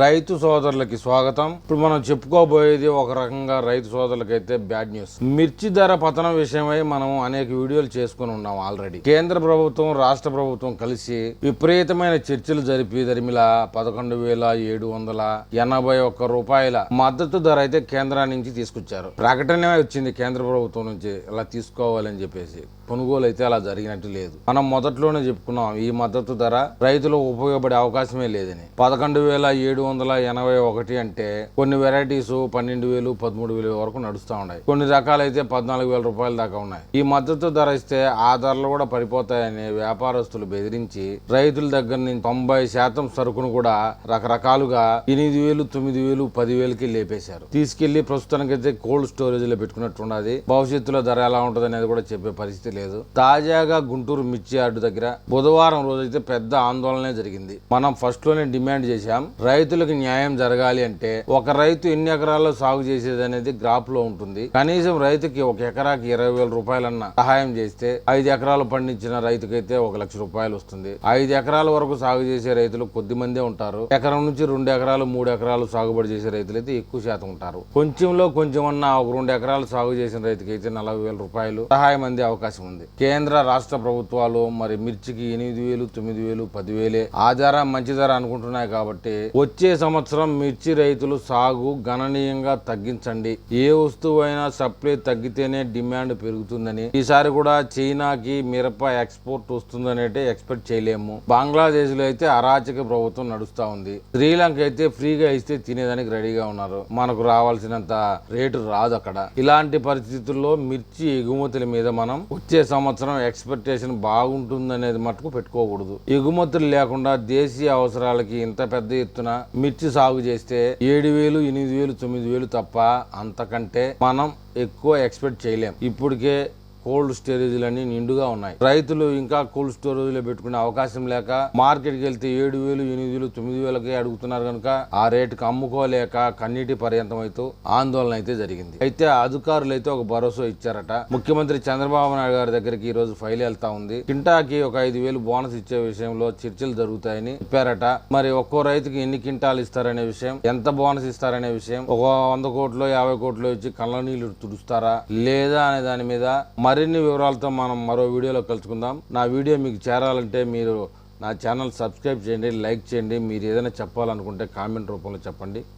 రైతు సోదరులకి స్వాగతం. ఇప్పుడు మనం చెప్పుకోబోయేది ఒక రకంగా రైతు సోదరులకైతే బ్యాడ్ న్యూస్. మిర్చి ధర పతనం విషయమై మనం అనేక వీడియోలు చేసుకుని ఉన్నాం ఆల్రెడీ. కేంద్ర ప్రభుత్వం రాష్ట్ర ప్రభుత్వం కలిసి విపరీతమైన చర్చలు జరిపి దరిమిల పదకొండు వేల ఏడు వందల ఎనభై ఒక్క రూపాయల మద్దతు ధర అయితే కేంద్రానికి నుంచి తీసుకొచ్చారు. ప్రకటన వచ్చింది కేంద్ర ప్రభుత్వం నుంచి. ఇలా తీసుకోవాలని చెప్పేసి. కొనుగోలు అయితే అలా జరిగినట్టు లేదు. మనం మొదట్లోనే చెప్పుకున్నాం ఈ మద్దతు ధర రైతులకు ఉపయోగపడే అవకాశమే లేదని. పదకొండు వేల ఏడు వందల ఎనభై ఒకటి అంటే కొన్ని వెరైటీస్ పన్నెండు వేలు పదమూడు వేలు వరకు నడుస్తూ ఉన్నాయి. కొన్ని రకాలైతే పద్నాలుగు వేల రూపాయల దాకా ఉన్నాయి. ఈ మద్దతు ధర ఇస్తే ఆ ధరలు కూడా పడిపోతాయని వ్యాపారస్తులు బెదిరించి రైతుల దగ్గర నుంచి తొంభై శాతం సరుకును కూడా రకరకాలుగా ఎనిమిది వేలు తొమ్మిది వేలు పది వేలకి లేపేశారు. తీసుకెళ్ళి ప్రస్తుతానికైతే కోల్డ్ స్టోరేజ్లో పెట్టుకున్నట్టు ఉన్నది. భవిష్యత్తులో ధర ఎలా ఉంటుంది అనేది కూడా చెప్పే పరిస్థితి లేదు తాజాగా గుంటూరు మిర్చి యార్డు దగ్గర బుధవారం రోజైతే పెద్ద ఆందోళనే జరిగింది. మనం ఫస్ట్లోనే డిమాండ్ చేశాం రైతులకు న్యాయం జరగాలి అంటే ఒక రైతు ఎన్ని ఎకరాల్లో సాగు చేసేది అనేది గ్రాఫ్లో ఉంటుంది. కనీసం రైతుకి ఒక ఎకరాకి ఇరవై వేల రూపాయలన్న సహాయం చేస్తే ఐదు ఎకరాలు పండించిన రైతుకైతే ఒక లక్ష రూపాయలు వస్తుంది. ఐదు ఎకరాల వరకు సాగు చేసే రైతులు కొద్ది మందే ఉంటారు. ఎకరం నుంచి రెండు ఎకరాలు మూడు ఎకరాలు సాగుబడి చేసే రైతులు అయితే ఎక్కువ శాతం ఉంటారు. కొంచెంలో కొంచెం అన్న ఒక రెండు ఎకరాలు సాగు చేసిన రైతుకైతే నలభై వేల రూపాయలు సహాయం అందే అవకాశం ఉంది. కేంద్ర రాష్ట్ర ప్రభుత్వాలు మరి మిర్చికి ఎనిమిది వేలు తొమ్మిది వేలు పదివేలే ఆ ధర మంచి ధర అనుకుంటున్నాయి కాబట్టి వచ్చే సంవత్సరం మిర్చి రైతులు సాగు గణనీయంగా తగ్గించండి. ఏ వస్తువైనా సప్లై తగ్గితేనే డిమాండ్ పెరుగుతుందని. ఈసారి కూడా చైనాకి మిరప ఎక్స్పోర్ట్ వస్తుందని ఎక్స్పెక్ట్ చేయలేము. బంగ్లాదేశ్లో అయితే అరాచక ప్రభుత్వం నడుస్తా ఉంది. శ్రీలంక అయితే ఫ్రీగా ఇస్తే తినేదానికి రెడీగా ఉన్నారు. మనకు రావాల్సినంత రేటు రాదు అక్కడ ఇలాంటి పరిస్థితుల్లో మిర్చి ఎగుమతుల మీద మనం వచ్చే సంవత్సరం ఎక్స్పెక్టేషన్ బాగుంటుందనేది మటుకు పెట్టుకోకూడదు. ఎగుమతులు లేకుండా దేశీయ అవసరాలకి ఇంత పెద్ద ఎత్తున మిర్చి సాగు చేస్తే ఏడు వేలు ఎనిమిది వేలు తొమ్మిది వేలు తప్ప అంతకంటే మనం ఎక్కువ ఎక్స్పెక్ట్ చేయలేం. ఇప్పటికే కోల్డ్ స్టోరేజ్లన్నీ నిండుగా ఉన్నాయి. రైతులు ఇంకా కోల్డ్ స్టోరేజ్లో పెట్టుకునే అవకాశం లేక మార్కెట్కి వెళ్తే ఏడు వేలు ఎనిమిది వేలు తొమ్మిది వేలకే అడుగుతున్నారు కనుక ఆ రేటుకి అమ్ముకోలేక కన్నీటి పర్యంతం అయితే ఆందోళన అయితే జరిగింది. అయితే అధికారులు అయితే ఒక భరోసా ఇచ్చారట. ముఖ్యమంత్రి చంద్రబాబు నాయుడు గారి దగ్గరికి ఈ రోజు ఫైల్ వెళ్తా ఉంది. కింటాకి ఒక ఐదు వేలు బోనస్ ఇచ్చే విషయంలో చర్చలు జరుగుతాయని చెప్పారట. మరి ఒక్కో రైతుకి ఎన్ని కింటాలు ఇస్తారనే విషయం ఎంత బోనస్ ఇస్తారనే విషయం ఒక వంద కోట్లు యాభై కోట్లు ఇచ్చి కళ్ళ నీళ్ళు తుడుస్తారా లేదా అనే దాని మీద మరిన్ని వివరాలతో మనం మరో వీడియోలో కలుసుకుందాం. నా వీడియో మీకు చేరాలంటే మీరు నా ఛానల్ సబ్స్క్రైబ్ చేయండి లైక్ చేయండి. మీరు ఏదైనా చెప్పాలనుకుంటే కామెంట్ రూపంలో చెప్పండి.